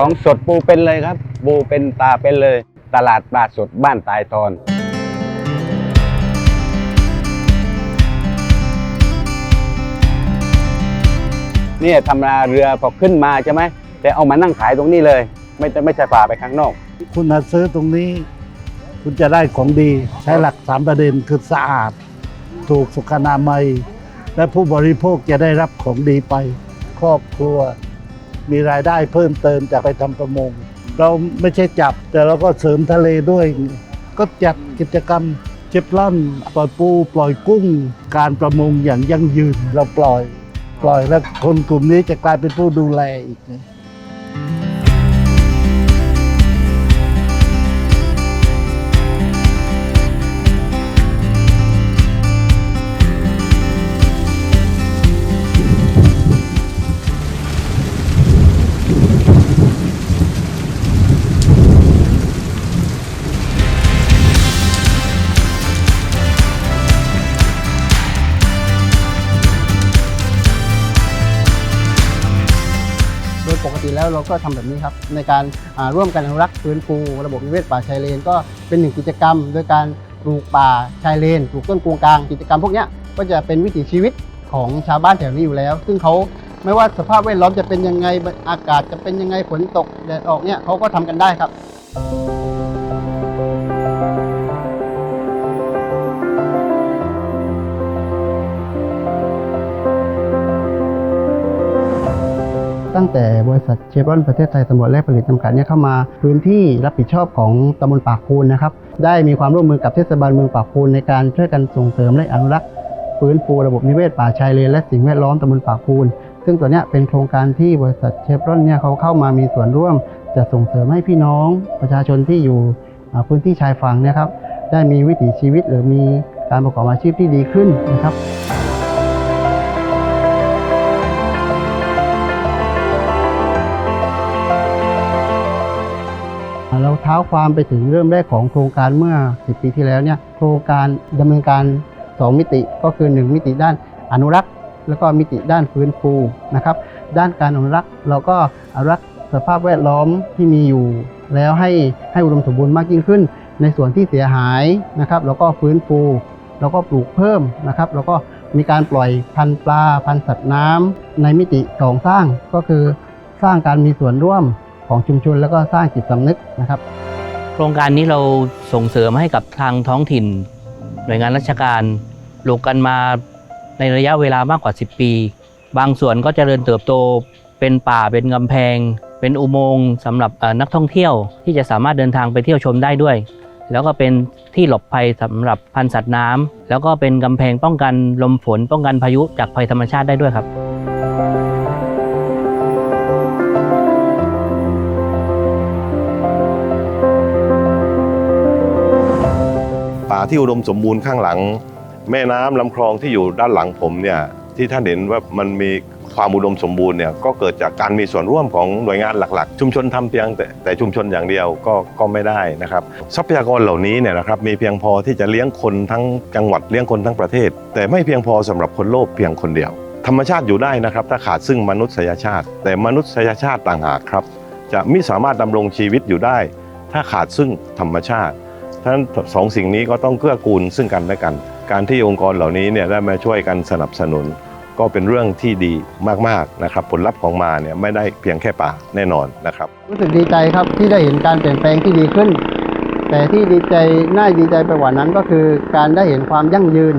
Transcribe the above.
ของสดปูเป็นเลยครับ ปูเป็นตาเป็นเลย ตลาดปลาสดบ้านตายทอนเนี่ยทำนาเรือพอขึ้นมาใช่ไหมแต่เอามานั่งขายตรงนี้เลย ไม่ไม่ใช่ฝ่าไปข้างนอก คุณมาซื้อตรงนี้ คุณจะได้ของดีใช้หลักสามประเด็นคือสะอาด ถูกสุขนามัย และผู้บริโภคจะได้รับของดีไป ครอบครัว มีรายได้เพิ่มเติมจากไปทำประมง เราไม่ใช่จับ แต่เราก็เสริมทะเลด้วย ก็จัดกิจกรรมเจ็บล่อนปล่อยปูปล่อยกุ้ง การประมงอย่างยั่งยืนเราปล่อย ปล่อยแล้วคนกลุ่มนี้จะกลายเป็นผู้ดูแลอีกนะ ปกติแล้วเราก็ทำแบบนี้ครับในการร่วมกันอนุรักษ์ฟื้นฟูระบบนิเวศป่าชายเลน ก็เป็นหนึ่งกิจกรรม โดยการปลูกป่าชายเลนปลูกต้นกงกลางกิจกรรมพวกนี้ก็จะเป็นวิถีชีวิตของชาวบ้านแถวนี้อยู่แล้ว ซึ่งเขาไม่ว่าสภาพแวดล้อมจะเป็นยังไงอากาศจะเป็นยังไงฝนตกแดดออกเนี่ยเขาก็ทำกันได้ครับ ตั้งแต่บริษัทเชฟรอนประเทศไทยสำรวจและผลิตจำกัดเนี่ยเข้ามาพื้นที่รับผิดชอบของตำบลปากพูนนะครับ ได้มีความร่วมมือกับเทศบาลเมืองปากพูนในการช่วยกันส่งเสริมและอนุรักษ์ฟื้นฟูระบบนิเวศป่าชายเลนและสิ่งแวดล้อมตำบลปากพูน ซึ่งตัวเนี้ยเป็นโครงการที่บริษัทเชฟรอนเนี่ยเขาเข้ามามีส่วนร่วม จะส่งเสริมให้พี่น้องประชาชนที่อยู่พื้นที่ชายฝั่งนะครับได้มีวิถีชีวิตหรือมีการประกอบอาชีพที่ดีขึ้นนะครับ ท้าความไปถึงเริ่มแรกของโครงการเมื่อ 10 ปีที่แล้วเนี่ยโครงการดำเนินการ 2 มิติก็คือ 1 มิติด้านอนุรักษ์ แล้วก็มิติด้านฟื้นฟูนะครับด้านการอนุรักษ์เราก็อนุรักษ์สภาพแวดล้อมที่มีอยู่ แล้วให้ให้อุดมสมบูรณ์มากยิ่งขึ้น ในส่วนที่เสียหายนะครับแล้วก็ฟื้นฟูแล้วก็ปลูกเพิ่มนะครับแล้วก็มีการปล่อยพันธุ์ปลา พันธุ์สัตว์น้ำในมิติสองสร้างก็คือสร้างการมีส่วนร่วม ของชุมชนแล้วก็สร้างจิตสำนึกนะครับ โครงการนี้เราส่งเสริมให้กับทางท้องถิ่น หน่วยงานราชการลงกันมาในระยะเวลามากกว่า 10 ปี บางส่วนก็เจริญเติบโตเป็นป่าเป็นกำแพง เป็นอุโมงค์สำหรับนักท่องเที่ยวที่จะสามารถเดินทางไปเที่ยวชมได้ด้วย แล้วก็เป็นที่หลบภัยสำหรับพันธุ์สัตว์น้ำแล้วก็เป็นกำแพงป้องกันลมฝนป้องกันพายุจากภัยธรรมชาติได้ด้วยครับ ที่อุดมสมบูรณ์ข้างหลัง แม่น้ำลำคลองที่อยู่ด้านหลังผมเนี่ยที่ท่านเห็นว่ามันมีความอุดมสมบูรณ์เนี่ยก็เกิดจากการมีส่วนร่วมของหน่วยงานหลักๆ ชุมชนทำเพียงแต่แต่ชุมชนอย่างเดียวก็ก็ไม่ได้นะครับ ทรัพยากรเหล่านี้เนี่ยนะครับมีเพียงพอที่จะเลี้ยงคนทั้งจังหวัดเลี้ยงคนทั้งประเทศ แต่ไม่เพียงพอสำหรับคนโลภเพียงคนเดียว ธรรมชาติอยู่ได้นะครับ ถ้าขาดซึ่งมนุษยชาติ แต่มนุษยชาติต่างหากครับ จะไม่สามารถดำรงชีวิตอยู่ได้ ถ้าขาดซึ่งธรรมชาติ ทั้งสองสิ่งนี้ก็ต้องเกื้อกูลซึ่งกันและกัน การที่องค์กรเหล่านี้เนี่ยได้มาช่วยกันสนับสนุน ก็เป็นเรื่องที่ดีมากๆนะครับ ผลลัพธ์ของมาเนี่ยไม่ได้เพียงแค่ป่าแน่นอนนะครับ รู้สึกดีใจครับที่ได้เห็นการเปลี่ยนแปลงที่ดีขึ้น แต่ที่ดีใจน่าดีใจไปกว่านั้นก็คือการได้เห็นความยั่งยืน